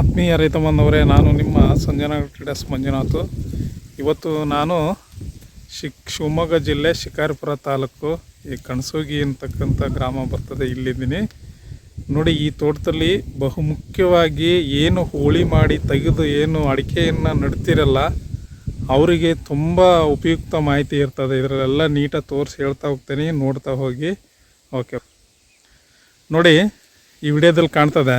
ಆತ್ಮೀಯ ರೈತ ಬಂಧವರೇ ನಾನು ನಿಮ್ಮ ಸಂಜನಾ ಟ್ರೇಡರ್ಸ್ ಮಂಜುನಾಥ್. ಇವತ್ತು ನಾನು ಶಿಕ್, ಶಿವಮೊಗ್ಗ ಜಿಲ್ಲೆ ಶಿಕಾರಿಪುರ ತಾಲೂಕು ಈ ಕಣಸೋಗಿ ಅಂತಕ್ಕಂಥ ಗ್ರಾಮ ಬರ್ತದೆ, ಇಲ್ಲಿದ್ದೀನಿ. ನೋಡಿ, ಈ ತೋಟದಲ್ಲಿ ಬಹುಮುಖ್ಯವಾಗಿ ಏನು ಹೋಳಿ ಮಾಡಿ ತೆಗೆದು ಏನು ಅಡಿಕೆಯನ್ನು ನಡ್ತಿರಲ್ಲ, ಅವರಿಗೆ ತುಂಬ ಉಪಯುಕ್ತ ಮಾಹಿತಿ ಇರ್ತದೆ. ಇದರಲ್ಲೆಲ್ಲ ನೀಟಾಗಿ ತೋರಿಸಿ ಹೇಳ್ತಾ ಹೋಗ್ತೀನಿ, ನೋಡ್ತಾ ಹೋಗಿ. ಓಕೆ. ನೋಡಿ, ಈ ವಿಡಿಯೋದಲ್ಲಿ ಕಾಣ್ತದೆ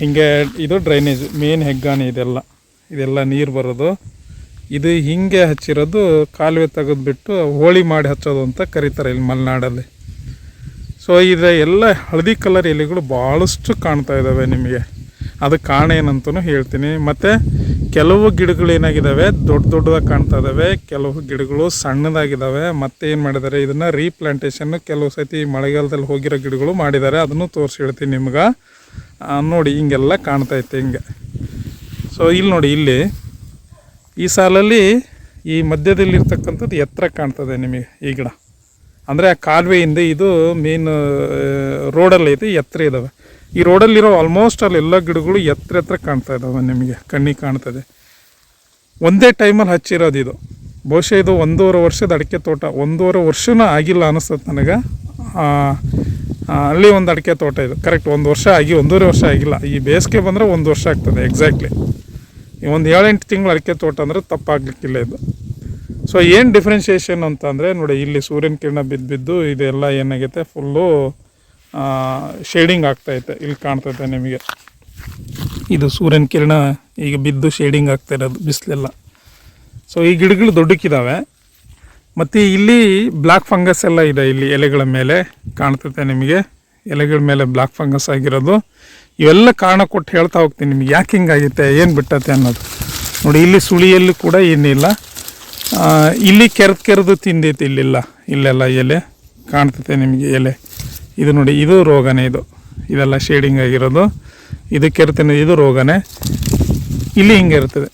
ಹಿಂಗೆ ಇದು ಡ್ರೈನೇಜ್ ಮೇನ್ ಹೆಗ್ಗಾನೆ ಇದೆಲ್ಲ. ಇದೆಲ್ಲ ನೀರು ಬರೋದು. ಇದು ಹಿಂಗೆ ಹಚ್ಚಿರೋದು, ಕಾಲುವೆ ತೆಗೆದ್ಬಿಟ್ಟು ಹೋಳಿ ಮಾಡಿ ಹಚ್ಚೋದು ಅಂತ ಕರೀತಾರೆ ಇಲ್ಲಿ ಮಲೆನಾಡಲ್ಲಿ. ಸೊ ಇದು ಎಲ್ಲ ಹಳದಿ ಕಲರ್ ಎಲೆಗಳು ಭಾಳಷ್ಟು ಕಾಣ್ತಾ ಇದ್ದಾವೆ ನಿಮಗೆ. ಅದು ಕಾರಣ ಏನಂತಲೂ ಹೇಳ್ತೀನಿ. ಮತ್ತು ಕೆಲವು ಗಿಡಗಳು ಏನಾಗಿದ್ದಾವೆ ದೊಡ್ಡ ದೊಡ್ಡದಾಗಿ ಕಾಣ್ತಾ ಇದ್ದಾವೆ ಕೆಲವು ಗಿಡಗಳು ಸಣ್ಣದಾಗಿದ್ದಾವೆ ಮತ್ತೆ ಏನು ಮಾಡಿದ್ದಾರೆ ಇದನ್ನು ರೀಪ್ಲಾಂಟೇಷನ್ ಕೆಲವು ಸತಿ ಮಳೆಗಾಲದಲ್ಲಿ ಹೋಗಿರೋ ಗಿಡಗಳು ಮಾಡಿದ್ದಾರೆ ಅದನ್ನು ತೋರಿಸಿ ಹೇಳ್ತೀನಿ ನಿಮ್ಗೆ. ನೋಡಿ, ಹಿಂಗೆಲ್ಲ ಕಾಣ್ತಾ ಇತ್ತು ಹಿಂಗೆ. ಸೊ ಇಲ್ಲಿ ನೋಡಿ, ಇಲ್ಲಿ. ಈ ಸಾಲಲ್ಲಿ ಈ ಮಧ್ಯದಲ್ಲಿರ್ತಕ್ಕಂಥದ್ದು ಎತ್ತರ ಕಾಣ್ತದೆ ನಿಮಗೆ ಈ ಗಿಡ. ಅಂದರೆ ಆ ಕಾಲುವೆಯಿಂದ ಇದು ಮೇನ್ ರೋಡಲ್ಲಿ ಐತಿ ಎತ್ತರ ಇದ್ದಾವೆ ಈ ರೋಡಲ್ಲಿರೋ ಆಲ್ಮೋಸ್ಟ್ ಅಲ್ಲಿ ಎಲ್ಲ ಗಿಡಗಳು ಎತ್ತರ ಎತ್ತರ ಕಾಣ್ತಾ ಇದ್ದಾವೆ ನಿಮಗೆ, ಕಣ್ಣಿಗೆ ಕಾಣ್ತದೆ. ಒಂದೇ ಟೈಮಲ್ಲಿ ಹಚ್ಚಿರೋದು ಇದು. ಬಹುಶಃ ಇದು ಒಂದೂವರೆ ವರ್ಷದ ಅಡಿಕೆ ತೋಟ. ಒಂದೂವರೆ ವರ್ಷನೂ ಆಗಿಲ್ಲ ಅನಿಸ್ತದೆ ನನಗೆ. ಅಲ್ಲಿ ಒಂದು ಅಡಿಕೆ ತೋಟ ಇದು. ಕರೆಕ್ಟ್ ಒಂದು ವರ್ಷ ಆಗಿ, ಒಂದೂವರೆ ವರ್ಷ ಆಗಿಲ್ಲ. ಈ ಬೇಸಿಗೆ ಬಂದರೆ ಒಂದು ವರ್ಷ ಆಗ್ತದೆ ಎಕ್ಸಾಕ್ಟ್ಲಿ ಒಂದು ಏಳೆಂಟು ತಿಂಗಳು ಅಡಿಕೆ ತೋಟ ಅಂದರೆ ತಪ್ಪಾಗಲಿಕ್ಕಿಲ್ಲ ಇದು. ಸೊ ಏನು ಡಿಫ್ರೆನ್ಷಿಯೇಷನ್ ಅಂತ ಅಂದರೆ ನೋಡಿ, ಇಲ್ಲಿ ಸೂರ್ಯನ ಕಿರಣ ಬಿದ್ದು ಬಿದ್ದು ಇದೆಲ್ಲ ಏನಾಗೈತೆ? ಫುಲ್ಲು ಶೇಡಿಂಗ್ ಆಗ್ತೈತೆ. ಇಲ್ಲಿ ಕಾಣ್ತೈತೆ ನಿಮಗೆ. ಇದು ಸೂರ್ಯನ ಕಿರಣ ಈಗ ಬಿದ್ದು ಶೇಡಿಂಗ್ ಆಗ್ತಾ ಇರೋದು, ಬಿಸಿಲೆಲ್ಲ. ಸೊ ಈ ಗಿಡಗಳು ದೊಡ್ಡಕ್ಕಿದ್ದಾವೆ ಮತ್ತು ಇಲ್ಲಿ ಬ್ಲ್ಯಾಕ್ ಫಂಗಸ್ ಎಲ್ಲ ಇದೆ, ಇಲ್ಲಿ ಎಲೆಗಳ ಮೇಲೆ. ಕಾಣ್ತೈತೆ ನಿಮಗೆ. ಎಲೆಗಳ ಮೇಲೆ ಬ್ಲ್ಯಾಕ್ ಫಂಗಸ್ ಆಗಿರೋದು. ಇವೆಲ್ಲ ಕಾರಣ ಕೊಟ್ಟು ಹೇಳ್ತಾ ಹೋಗ್ತೀನಿ ನಿಮಗೆ. ಯಾಕೆ ಹಿಂಗಾಗೈತೆ? ಏನು ಬಿಟ್ಟತೆ ಅನ್ನೋದು. ನೋಡಿ, ಇಲ್ಲಿ ಸುಳಿಯಲ್ಲೂ ಕೂಡ ಏನಿಲ್ಲ. ಇಲ್ಲಿ ಕೆರೆದು ಕೆರೆದು ತಿಂದೈತೆ ಇಲ್ಲಿಲ್ಲ. ಇಲ್ಲೆಲ್ಲ ಎಲೆ ಕಾಣ್ತೈತೆ ನಿಮಗೆ ಎಲೆ. ಇದು ನೋಡಿ, ಇದು ರೋಗನೇ ಇದು. ಇದೆಲ್ಲ ಶೇಡಿಂಗ್ ಆಗಿರೋದು. ಇದು ಕೆರೆತಿನ, ಇದು ರೋಗನೇ. ಇಲ್ಲಿ ಹಿಂಗೆ ಇರ್ತದೆ.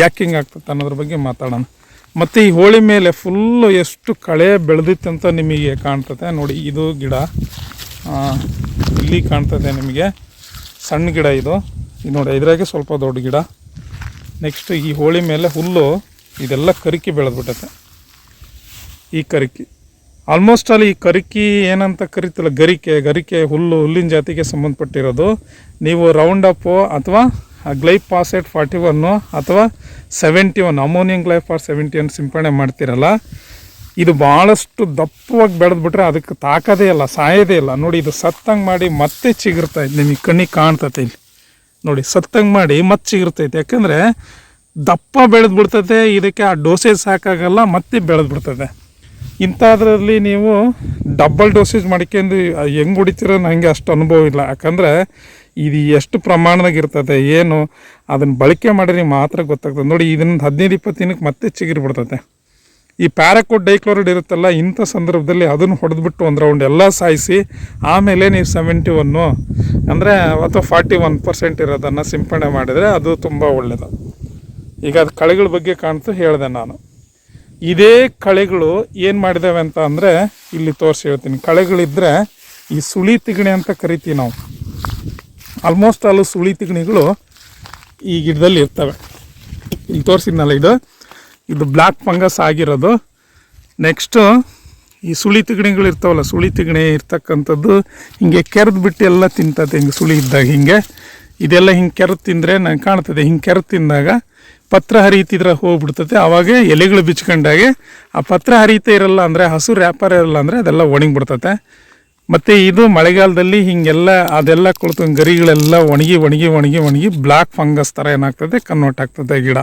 ಯಾಕೆ ಹಿಂಗೆ ಆಗ್ತದೆ ಅನ್ನೋದ್ರ ಬಗ್ಗೆ ಮಾತಾಡೋಣ. ಮತ್ತು ಈ ಹೋಳಿ ಮೇಲೆ ಫುಲ್ಲು ಎಷ್ಟು ಕಳೆ ಬೆಳೆದಿತ್ತು ಅಂತ ನಿಮಗೆ ಕಾಣ್ತದೆ ನೋಡಿ, ಇದು ಗಿಡ. ಇಲ್ಲಿ ಕಾಣ್ತದೆ ನಿಮಗೆ. ಸಣ್ಣ ಗಿಡ ಇದು. ಇದು ನೋಡಿ, ಇದ್ರಾಗೆ ಸ್ವಲ್ಪ ದೊಡ್ಡ ಗಿಡ. ನೆಕ್ಸ್ಟ್ ಈ ಹೋಳಿ ಮೇಲೆ ಹುಲ್ಲು ಇದೆಲ್ಲ ಕರಿಕಿ ಬೆಳೆದ್ಬಿಟ್ಟತೆ. ಈ ಕರಿಕಿ. ಆಲ್ಮೋಸ್ಟ್ ಅಲ್ಲಿ ಈ ಕರಿಕಿ ಏನಂತ ಕರಿತಿಲ್ಲ, ಗರಿಕೆ ಗರಿಕೆ, ಹುಲ್ಲು, ಹುಲ್ಲಿನ ಜಾತಿಗೆ ಸಂಬಂಧಪಟ್ಟಿರೋದು. ನೀವು ರೌಂಡ್ ಅಪ್ಪು ಅಥವಾ ಗ್ಲೈಪಾಸೆಟ್ ಫಾರ್ಟಿ ಒನ್ನು ಅಥವಾ ಸೆವೆಂಟಿ ಒನ್ ಅಮೋನಿಯಂ ಗ್ಲೈಫಾರ್ ಸೆವೆಂಟಿ ಒನ್ ಸಿಂಪಡಣೆ ಮಾಡ್ತಿರಲ್ಲ, ಇದು ಭಾಳಷ್ಟು ದಪ್ಪವಾಗಿ ಬೆಳೆದ್ಬಿಟ್ರೆ ಅದಕ್ಕೆ ತಾಕದೇ ಇಲ್ಲ, ಸಾಯೋದೇ ಇಲ್ಲ. ನೋಡಿ, ಇದು ಸತ್ತಂಗೆ ಮಾಡಿ ಮತ್ತೆ ಚಿಗಿರ್ತೈತೆ ನಿಮಗೆ ಕಣ್ಣಿಗೆ ಕಾಣ್ತೈತೆ ಇಲ್ಲಿ. ನೋಡಿ, ಸತ್ತಂಗೆ ಮಾಡಿ ಮತ್ತೆ ಚಿಗಿರ್ತೈತೆ ಯಾಕಂದರೆ ದಪ್ಪ ಬೆಳೆದು ಬಿಡ್ತದೆ ಇದಕ್ಕೆ ಆ ಡೋಸೇಜ್ ಸಾಕಾಗಲ್ಲ, ಮತ್ತೆ ಬೆಳೆದು ಬಿಡ್ತದೆ ಇಂಥದ್ರಲ್ಲಿ ನೀವು ಡಬಲ್ ಡೋಸೇಜ್ ಮಾಡ್ಕೊಂಡು ಹೆಂಗೆ ಹೊಡಿತೀರೋ ನನಗೆ ಅಷ್ಟು ಅನುಭವ ಇಲ್ಲ. ಯಾಕಂದರೆ ಇದು ಎಷ್ಟು ಪ್ರಮಾಣದಾಗ ಇರ್ತದೆ, ಏನು ಅದನ್ನು ಬಳಕೆ ಮಾಡಿದ್ರೆ ಮಾತ್ರ ಗೊತ್ತಾಗ್ತದೆ. ನೋಡಿ ಇದನ್ನ ಹದಿನೈದು, ಇಪ್ಪತ್ತು ದಿನಕ್ಕೆ ಮತ್ತೆ ಚಿಗುರಿ ಬಿಡ್ತದೆ ಈ ಪ್ಯಾರಾಕೋಟ್ ಡೈಕ್ಲೋರೈಡ್ ಇರುತ್ತಲ್ಲ, ಇಂಥ ಸಂದರ್ಭದಲ್ಲಿ ಅದನ್ನು ಹೊಡೆದ್ಬಿಟ್ಟು ಒಂದು ರೌಂಡ್ ಎಲ್ಲ ಸಾಯಿಸಿ, ಆಮೇಲೆ ನೀವು ಸೆವೆಂಟಿ ಒನ್ನು ಅಂದರೆ, ಅಥವಾ ಫಾರ್ಟಿ ಒನ್ ಪರ್ಸೆಂಟ್ ಇರೋದನ್ನು ಸಿಂಪಡಣೆ ಮಾಡಿದರೆ ಅದು ತುಂಬ ಒಳ್ಳೆಯದು ಈಗ ಅದು ಕಳೆಗಳ ಬಗ್ಗೆ ಕಾಣ್ತು ಹೇಳಿದೆ ನಾನು. ಇದೇ ಕಳೆಗಳು ಏನು ಮಾಡಿದಾವೆ ಅಂತ ಅಂದರೆ ಇಲ್ಲಿ ತೋರಿಸಿ ಹೇಳ್ತೀನಿ. ಕಳೆಗಳಿದ್ದರೆ ಈ ಸುಳಿ ತಿಗಣಿ ಅಂತ ಕರಿತೀವಿ ನಾವು. ಆಲ್ಮೋಸ್ಟ್ ಅಲ್ಲೂ ಸುಳಿ ತಿಗಣಿಗಳು ಈ ಗಿಡದಲ್ಲಿ ಇರ್ತವೆ. ಇಲ್ಲಿ ತೋರಿಸಿದ್ನಲ್ಲ ಇದು? ಇದು ಬ್ಲ್ಯಾಕ್ ಫಂಗಸ್ ಆಗಿರೋದು. ನೆಕ್ಸ್ಟು ಈ ಸುಳಿ ತಿಗಣಿಗಳು ಇರ್ತಾವಲ್ಲ, ಸುಳಿ ತಿಗಣಿ ಇರ್ತಕ್ಕಂಥದ್ದು ಹಿಂಗೆ ಕೆರೆದು ಬಿಟ್ಟು ಎಲ್ಲ ತಿಂತದೆ ಹಿಂಗೆ ಸುಳಿ ಇದ್ದಾಗ ಹಿಂಗೆ. ಇದೆಲ್ಲ ಹಿಂಗೆ ಕೆರೆದು ತಿಂದರೆ ನಂಗೆ ಕಾಣ್ತದೆ. ಹಿಂಗೆ ಕೆರೆದು ತಿಂದಾಗ ಪತ್ರ ಹರಿಯುತ್ತಿದ್ರೆ ಹೋಗ್ಬಿಡ್ತದೆ ಆವಾಗ ಎಲೆಗಳು ಬಿಚ್ಕೊಂಡಾಗೆ ಆ ಪತ್ರ ಹರಿತಾ ಇರಲ್ಲ ಅಂದರೆ, ಹಸು ವ್ಯಾಪಾರ ಇರಲ್ಲ ಅಂದರೆ ಅದೆಲ್ಲ ಒಣಗಿಬಿಡ್ತತೆ. ಮತ್ತು ಇದು ಮಳೆಗಾಲದಲ್ಲಿ ಹೀಗೆಲ್ಲ ಅದೆಲ್ಲ ಕುಳಿತು ಗರಿಗಳೆಲ್ಲ ಒಣಗಿ ಒಣಗಿ ಒಣಗಿ ಒಣಗಿ ಬ್ಲ್ಯಾಕ್ ಫಂಗಸ್ ಥರ ಏನಾಗ್ತದೆ ಕನ್ವರ್ಟ್ ಆಗ್ತದೆ ಗಿಡ.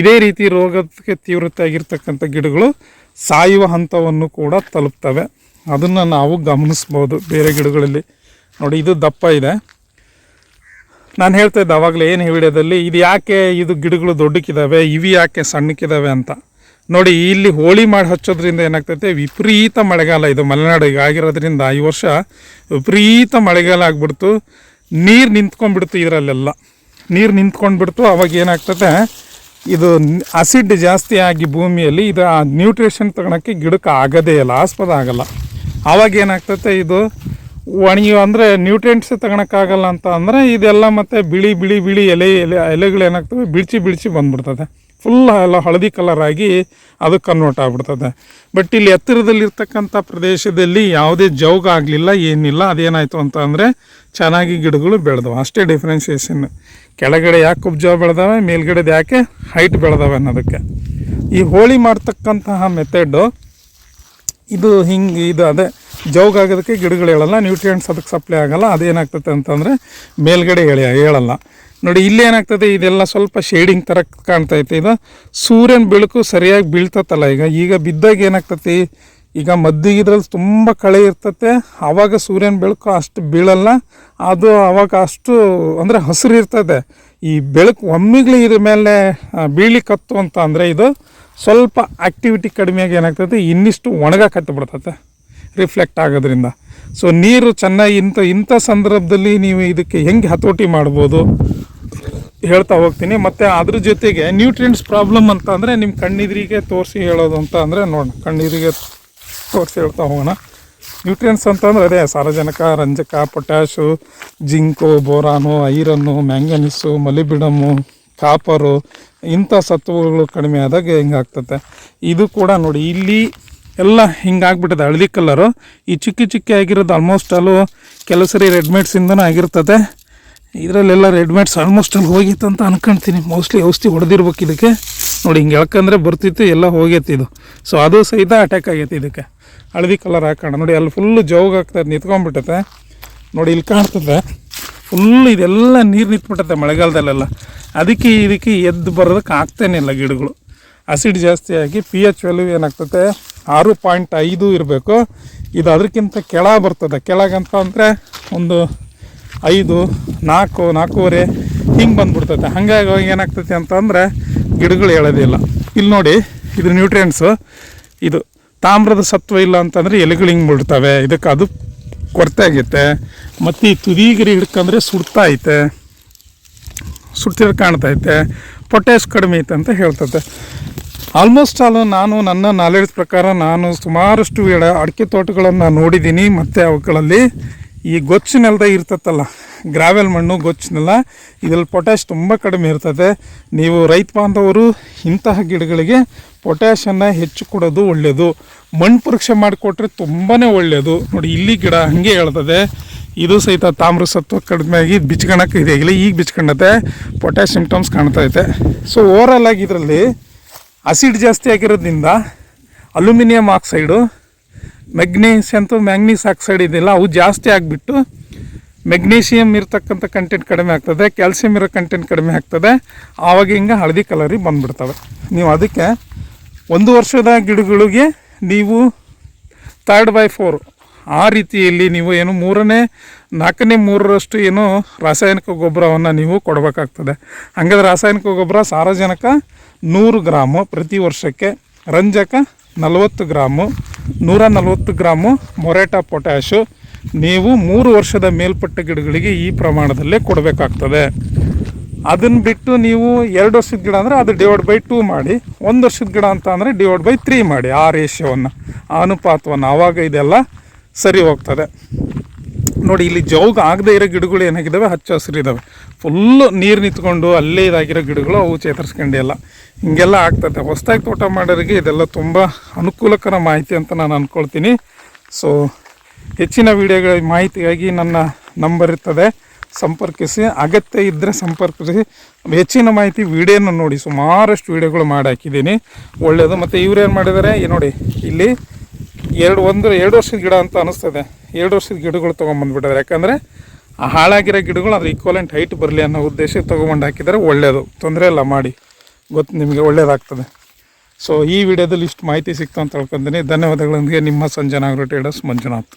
ಇದೇ ರೀತಿ ರೋಗಕ್ಕೆ ತೀವ್ರತೆ ಆಗಿರ್ತಕ್ಕಂಥ ಗಿಡಗಳು ಸಾಯುವ ಹಂತವನ್ನು ಕೂಡ ತಲುಪ್ತವೆ. ಅದನ್ನು ನಾವು ಗಮನಿಸ್ಬೋದು ಬೇರೆ ಗಿಡಗಳಲ್ಲಿ. ನೋಡಿ, ಇದು ದಪ್ಪ ಇದೆ. ನಾನು ಹೇಳ್ತಾ ಇದ್ದೆ ಅವಾಗಲೇ ಏನು ವಿಡಿಯೋದಲ್ಲಿ, ಇದು ಯಾಕೆ ಇದು ಗಿಡಗಳು ದೊಡ್ಡಕ್ಕಿದ್ದಾವೆ ಇವಿ ಯಾಕೆ ಸಣ್ಣಕ್ಕಿದ್ದಾವೆ ಅಂತ. ನೋಡಿ, ಇಲ್ಲಿ ಹೋಳಿ ಮಾಡಿ ಹಚ್ಚೋದ್ರಿಂದ ಏನಾಗ್ತೈತೆ, ವಿಪರೀತ ಮಳೆಗಾಲ ಇದು ಮಲೆನಾಡಿಗೆ ಆಗಿರೋದ್ರಿಂದ ಈ ವರ್ಷ ವಿಪರೀತ ಮಳೆಗಾಲ ಆಗ್ಬಿಡ್ತು. ನೀರು ನಿಂತ್ಕೊಂಡ್ಬಿಡ್ತು ಇದರಲ್ಲೆಲ್ಲ. ನೀರು ನಿಂತ್ಕೊಂಡ್ಬಿಡ್ತು, ಅವಾಗ ಏನಾಗ್ತದೆ ಇದು ಅಸಿಡ್ ಜಾಸ್ತಿ ಆಗಿ ಭೂಮಿಯಲ್ಲಿ ಇದು ಆ ನ್ಯೂಟ್ರಿಷನ್ ತಗೊಳಕ್ಕೆ ಗಿಡಕ್ಕೆ ಆಗೋದೇ ಇಲ್ಲ, ಆಸ್ಪದ ಆಗಲ್ಲ. ಅವಾಗ ಏನಾಗ್ತದೆ ಇದು ಒಣಗಿ ಅಂದರೆ ನ್ಯೂಟ್ರಿಯೆಂಟ್ಸ್ ತಗೊಳಕ್ಕಾಗಲ್ಲ ಅಂತ ಅಂದರೆ ಇದೆಲ್ಲ ಮತ್ತೆ ಬಿಳಿ ಬಿಳಿ ಬಿಳಿ ಎಲೆ ಎಲೆ, ಎಲೆಗಳು ಏನಾಗ್ತವೆ? ಬಿಡ್ಚಿ ಬಿಡ್ಚಿ ಬಂದ್ಬಿಡ್ತದೆ. ಫುಲ್ ಎಲ್ಲ ಹಳದಿ ಕಲರ್ ಆಗಿ ಅದು ಕನ್ವರ್ಟ್ ಆಗ್ಬಿಡ್ತದೆ. ಬಟ್ ಇಲ್ಲಿ ಎತ್ತರದಲ್ಲಿರ್ತಕ್ಕಂಥ ಪ್ರದೇಶದಲ್ಲಿ ಯಾವುದೇ ಜೌಗ ಆಗಲಿಲ್ಲ, ಏನಿಲ್ಲ. ಅದೇನಾಯಿತು ಅಂತ ಅಂದರೆ ಚೆನ್ನಾಗಿ ಗಿಡಗಳು ಬೆಳೆದವು. ಅಷ್ಟೇ ಡಿಫ್ರೆನ್ಸಿಯೇಷನ್ ಕೆಳಗಡೆ ಯಾಕೆ ಕುಬ್ಜ ಬೆಳೆದವೆ, ಮೇಲ್ಗಡೆದು ಯಾಕೆ ಹೈಟ್ ಬೆಳೆದವೆ ಅನ್ನೋದಕ್ಕೆ. ಈ ಹೋಳಿ ಮಾಡ್ತಕ್ಕಂತಹ ಮೆಥಡು ಇದು ಹಿಂಗೆ, ಇದು ಅದೇ. ಜೌಗ್ ಆಗೋದಕ್ಕೆ ಗಿಡಗಳು ಹೇಳಲ್ಲ ನ್ಯೂಟ್ರಿಯೆಂಟ್ಸ್ ಅದಕ್ಕೆ ಸಪ್ಲೈ ಆಗಲ್ಲ, ಅದೇನಾಗ್ತದೆ ಅಂತಂದರೆ ಮೇಲ್ಗಡೆ ಹೇಳಿ, ಹೇಳಲ್ಲ. ನೋಡಿ, ಇಲ್ಲಿ ಏನಾಗ್ತದೆ, ಇದೆಲ್ಲ ಸ್ವಲ್ಪ ಶೇಡಿಂಗ್ ಥರ ಕಾಣ್ತಾ ಐತೆ. ಇದು ಸೂರ್ಯನ ಬೆಳಕು ಸರಿಯಾಗಿ ಬೀಳ್ತತ್ತಲ್ಲ ಈಗ ಈಗ ಬಿದ್ದಾಗ ಏನಾಗ್ತತಿ ಈಗ ಮದ್ದಿಗಿದ್ರಲ್ಲಿ ತುಂಬ ಕಳೆ ಇರ್ತತೆ ಆವಾಗ ಸೂರ್ಯನ ಬೆಳಕು ಅಷ್ಟು ಬೀಳಲ್ಲ, ಅದು ಆವಾಗ ಅಷ್ಟು, ಅಂದರೆ ಹಸಿರು ಇರ್ತದೆ. ಈ ಬೆಳಕು ಒಮ್ಮಿಗ್ಲಿ ಇದ್ರ ಮೇಲೆ ಬೀಳಿಕತ್ತು ಅಂತ ಅಂದರೆ ಇದು ಸ್ವಲ್ಪ ಆಕ್ಟಿವಿಟಿ ಕಡಿಮೆಯಾಗಿ ಏನಾಗ್ತದೆ, ಇನ್ನಿಷ್ಟು ಬಿಡ್ತತೆ ರಿಫ್ಲೆಕ್ಟ್ ಆಗೋದ್ರಿಂದ. ಸೊ ನೀರು ಚೆನ್ನಾಗಿ ಇಂಥ ಇಂಥ ಸಂದರ್ಭದಲ್ಲಿ ನೀವು ಇದಕ್ಕೆ ಹೆಂಗೆ ಹತೋಟಿ ಮಾಡ್ಬೋದು ಹೇಳ್ತಾ ಹೋಗ್ತೀನಿ. ಮತ್ತು ಅದ್ರ ಜೊತೆಗೆ ನ್ಯೂಟ್ರಿಯೆಂಟ್ಸ್ ಪ್ರಾಬ್ಲಮ್ ಅಂತ ಅಂದರೆ ನಿಮ್ಮ ಕಣ್ಣಿದ್ರಿಗೆ ತೋರಿಸಿ ಹೇಳೋದು ಅಂತ ಅಂದರೆ ನೋಡೋಣ. ಕಣ್ಣಿದ್ರಿಗೆ ತೋರಿಸಿ ಹೇಳ್ತಾ ಹೋಗೋಣ. ನ್ಯೂಟ್ರಿಯೆಂಟ್ಸ್ ಅಂತಂದರೆ ಅದೇ ಸಾರಜನಕ, ರಂಜಕ potash zinc, boron, iron, manganese, molybdenum copper ಇಂಥ ಸತ್ವಗಳು ಕಡಿಮೆ ಆದಾಗ ಹೆಂಗಾಗ್ತತೆ ಇದು ಕೂಡ ನೋಡಿ, ಇಲ್ಲಿ ಎಲ್ಲ ಹಿಂಗಾಗ್ಬಿಟ್ಟಿದೆ. ಹಳದಿ ಕಲರು. ಈ ಚಿಕ್ಕಿ ಚಿಕ್ಕಿ ಆಗಿರೋದು ಆಲ್ಮೋಸ್ಟ್ ಅಲ್ಲೂ ಕೆಲವು ಸರಿ ರೆಡ್ಮೇಡ್ಸಿಂದನೂ ಆಗಿರ್ತದೆ. ಇದರಲ್ಲೆಲ್ಲ ರೆಡ್ಮೇಡ್ಸ್ ಆಲ್ಮೋಸ್ಟ್ ಅಲ್ಲಿ ಹೋಗಿತ್ತು ಅಂತ ಅನ್ಕೊಂತೀನಿ. ಮೋಸ್ಟ್ಲಿ ಔಷಧಿ ಹೊಡೆದಿರ್ಬೇಕು ಇದಕ್ಕೆ. ನೋಡಿ, ಹಿಂಗೆ ಎಳ್ಕಂದ್ರೆ ಬರ್ತಿತ್ತು, ಎಲ್ಲ ಹೋಗೈತಿ ಇದು. ಸೊ ಅದು ಸಹಿತ ಅಟ್ಯಾಕ್ ಆಗೈತಿ ಇದಕ್ಕೆ. ಹಳದಿ ಕಲರ್ ಹಾಕೋಣ. ನೋಡಿ, ಅಲ್ಲಿ ಫುಲ್ಲು ಜೋಗ ಆಗ್ತದೆ, ನಿಂತ್ಕೊಂಡ್ಬಿಟ್ಟತೆ. ನೋಡಿ, ಇಲ್ಲಿ ಕಾಣ್ತದೆ. ಫುಲ್ ಇದೆಲ್ಲ ನೀರು ನಿಂತ್ಬಿಟ್ಟತೆ ಮಳೆಗಾಲದಲ್ಲೆಲ್ಲ. ಅದಕ್ಕೆ ಇದಕ್ಕೆ ಎದ್ದು ಬರೋದಕ್ಕೆ ಆಗ್ತಾನೆ ಇಲ್ಲ ಗಿಡಗಳು. ಆಸಿಡ್ ಜಾಸ್ತಿ ಆಗಿ ಪಿ ಎಚ್ ವ್ಯಾಲ್ಯೂ ಏನಾಗ್ತದೆ ಆರು ಪಾಯಿಂಟ್ ಐದು ಇರಬೇಕು. ಇದು ಅದಕ್ಕಿಂತ ಕೆಳ ಬರ್ತದೆ. ಕೆಳಗಂತ ಅಂದರೆ ಒಂದು ಐದು, ನಾಲ್ಕು, ನಾಲ್ಕೂವರೆ ಹಿಂಗೆ ಬಂದುಬಿಡ್ತೈತೆ. ಹಾಗಾಗಿ ಅವಾಗ ಏನಾಗ್ತೈತೆ ಅಂತಂದರೆ ಗಿಡಗಳು ಹೇಳೋದಿಲ್ಲ ಇಲ್ಲಿ ನೋಡಿ ಇದು ನ್ಯೂಟ್ರಿಯೆಂಟ್ಸು ಇದು ತಾಮ್ರದ ಸತ್ವ ಇಲ್ಲ ಅಂತಂದರೆ ಎಲೆಗಳು ಹಿಂಗೆ ಬಿಡ್ತವೆ ಇದಕ್ಕೆ ಅದು ಕೊರತೆ ಆಗೈತೆ. ಮತ್ತು ಈ ತುದಿಗಿರಿ ಹಿಡ್ಕಂದ್ರೆ ಸುಡ್ತಾ ಐತೆ ಸುಡ್ತಿರೋ ಕಾಣ್ತೈತೆ. ಪೊಟ್ಯಾಶ್ ಕಡಿಮೆ ಐತೆ ಅಂತ ಹೇಳ್ತದೆ ಆಲ್ಮೋಸ್ಟ್ ಆಲ್ ನಾನು ನನ್ನ ನಾಲೆಡ್ಜ್ ಪ್ರಕಾರ ನಾನು ಸುಮಾರಷ್ಟು ವೇಳೆ ಅಡಿಕೆ ತೋಟಗಳನ್ನು ನೋಡಿದ್ದೀನಿ, ಮತ್ತು ಅವುಗಳಲ್ಲಿ ಈ ಗೊಚ್ಚು ನೆಲದ ಇರ್ತತ್ತಲ್ಲ ಗ್ರಾವೆಲ್ ಮಣ್ಣು, ಗೊಚ್ಚು ನೆಲ, ಇದರಲ್ಲಿ ಪೊಟ್ಯಾಶ್ ತುಂಬ ಕಡಿಮೆ ಇರ್ತದೆ. ನೀವು ರೈತ ಬಾಂಧವರು ಇಂತಹ ಗಿಡಗಳಿಗೆ ಪೊಟ್ಯಾಶನ್ನು ಹೆಚ್ಚು ಕೊಡೋದು ಒಳ್ಳೆಯದು ಮಣ್ಣು ಪರೀಕ್ಷೆ ಮಾಡಿಕೊಟ್ರೆ ತುಂಬಾ ಒಳ್ಳೆಯದು ನೋಡಿ, ಇಲ್ಲಿ ಗಿಡ ಹಾಗೆ ಹೇಳ್ತದೆ ಇದು ಸಹಿತ ತಾಮ್ರ ಸತ್ವ ಕಡಿಮೆ ಆಗಿ ಬಿಚ್ಕೊಳಕ್ಕೆ ಇದೆ. ಇಲ್ಲ ಈಗ ಬಿಚ್ಕೊಂಡತೆ ಪೊಟ್ಯಾಶ್ ಸಿಂಪ್ಟಮ್ಸ್ ಕಾಣ್ತಾ ಇದೆ. ಸೊ ಓವರಾಲ್ ಆಗಿ ಇದರಲ್ಲಿ ಅಸಿಡ್ ಜಾಸ್ತಿ ಆಗಿರೋದ್ರಿಂದ ಅಲ್ಯೂಮಿನಿಯಂ ಆಕ್ಸೈಡು ಮೆಗ್ನೀಸಿಯಂತು ಮ್ಯಾಂಗ್ನೀಸ್ ಆಕ್ಸೈಡ್ ಇದೆಯಲ್ಲ ಅವು ಜಾಸ್ತಿ ಆಗಿಬಿಟ್ಟು ಮೆಗ್ನೀಷಿಯಮ್ ಇರ್ತಕ್ಕಂಥ ಕಂಟೆಂಟ್ ಕಡಿಮೆ ಆಗ್ತದೆ ಕ್ಯಾಲ್ಸಿಯಂ ಇರೋ ಕಂಟೆಂಟ್ ಕಡಿಮೆ ಆಗ್ತದೆ, ಆವಾಗ ಹಿಂಗೆ ಹಳದಿ ಕಲರಿಗೆ ಬಂದುಬಿಡ್ತವೆ. ನೀವು ಅದಕ್ಕೆ ಒಂದು ವರ್ಷದ ಗಿಡಗಳಿಗೆ ನೀವು ತರ್ಡ್ ಬೈ ಫೋರ್ ಆ ರೀತಿಯಲ್ಲಿ ನೀವು ಏನು ಮೂರನೇ ನಾಲ್ಕನೇ ಮೂರರಷ್ಟು ಏನು ರಾಸಾಯನಿಕ ಗೊಬ್ಬರವನ್ನು ನೀವು ಕೊಡಬೇಕಾಗ್ತದೆ. ಹಾಗಾದ್ರೆ ರಾಸಾಯನಿಕ ಗೊಬ್ಬರ ಸಾರಜನಕ ನೂರು ಗ್ರಾಮು ಪ್ರತಿ ವರ್ಷಕ್ಕೆ, ರಂಜಕ ನಲವತ್ತು ಗ್ರಾಮು, ನೂರ ನಲವತ್ತು ಗ್ರಾಮು ಮೊರೆಟಾ ಪೊಟ್ಯಾಶು ನೀವು ಮೂರು ವರ್ಷದ ಮೇಲ್ಪಟ್ಟ ಗಿಡಗಳಿಗೆ ಈ ಪ್ರಮಾಣದಲ್ಲೇ ಕೊಡಬೇಕಾಗ್ತದೆ. ಅದನ್ನು ಬಿಟ್ಟು ನೀವು ಎರಡು ವರ್ಷದ ಗಿಡ ಅಂದರೆ ಅದು ಡಿವೈಡ್ ಬೈ ಟೂ ಮಾಡಿ, ಒಂದು ವರ್ಷದ ಗಿಡ ಅಂತ ಅಂದರೆ ಡಿವೈಡ್ ಬೈ ತ್ರೀ ಮಾಡಿ ಆ ರೇಷಿಯೋವನ್ನು, ಆ ಅನುಪಾತವನ್ನು. ಆವಾಗ ಇದೆಲ್ಲ ಸರಿ ಹೋಗ್ತದೆ. ನೋಡಿ, ಇಲ್ಲಿ ಜೌಗ್ ಆಗದೆ ಇರೋ ಗಿಡಗಳು ಏನಾಗಿದ್ದಾವೆ ಹಚ್ಚ ಹಸಿರಿದ್ದಾವೆ ಫುಲ್ಲು ನೀರು ನಿಂತ್ಕೊಂಡು ಅಲ್ಲೇ ಇದಾಗಿರೋ ಗಿಡಗಳು ಅವು ಚೇತರಿಸ್ಕೊಂಡಿಲ್ಲ ಹಿಂಗೆಲ್ಲ ಆಗ್ತದೆ ಹೊಸ್ದಾಗಿ ತೋಟ ಮಾಡೋರಿಗೆ ಇದೆಲ್ಲ ತುಂಬ ಅನುಕೂಲಕರ ಮಾಹಿತಿ ಅಂತ ನಾನು ಅಂದ್ಕೊಳ್ತೀನಿ ಸೊ ಹೆಚ್ಚಿನ ವಿಡಿಯೋಗಳ ಮಾಹಿತಿಗಾಗಿ ನನ್ನ ನಂಬರ್ ಇರ್ತದೆ. ಸಂಪರ್ಕಿಸಿ. ಅಗತ್ಯ ಇದ್ದರೆ ಸಂಪರ್ಕಿಸಿ. ಹೆಚ್ಚಿನ ಮಾಹಿತಿ ವಿಡಿಯೋನ ನೋಡಿ. ಸುಮಾರಷ್ಟು ವಿಡಿಯೋಗಳು ಮಾಡಿ ಹಾಕಿದ್ದೀನಿ. ಒಳ್ಳೆಯದು ಮತ್ತು ಇವ್ರೇನು ಮಾಡಿದ್ದಾರೆ ನೋಡಿ, ಇಲ್ಲಿ ಎರಡು, ಒಂದು, ಎರಡು ವರ್ಷದ ಗಿಡ ಅಂತ ಅನಿಸ್ತದೆ. ಎರಡು ವರ್ಷದ ಗಿಡಗಳು ತೊಗೊಂಬಂದ್ಬಿಟ್ಟಿದ್ದಾರೆ. ಯಾಕಂದರೆ ಆ ಹಾಳಾಗಿರೋ ಗಿಡಗಳು ಅದ್ರ ಈಕ್ವಲೆಂಟ್ ಹೈಟ್ ಬರಲಿ ಅನ್ನೋ ಉದ್ದೇಶಕ್ಕೆ ತೊಗೊಂಡು ಹಾಕಿದರೆ ಒಳ್ಳೆಯದು ತೊಂದರೆ ಇಲ್ಲ, ಮಾಡಿ. ಗೊತ್ತು ನಿಮಗೆ ಒಳ್ಳೆಯದಾಗ್ತದೆ ಸೊ ಈ ವಿಡಿಯೋದಲ್ಲಿ ಇಷ್ಟು ಮಾಹಿತಿ ಸಿಕ್ತು ಅಂತ ತಿಳ್ಕೊತೀನಿ. ಧನ್ಯವಾದಗಳೊಂದಿಗೆ ನಿಮ್ಮ ಸಂಜನಾ ಟ್ರೇಡರ್ಸ್ ಮಂಜುನಾಥ್.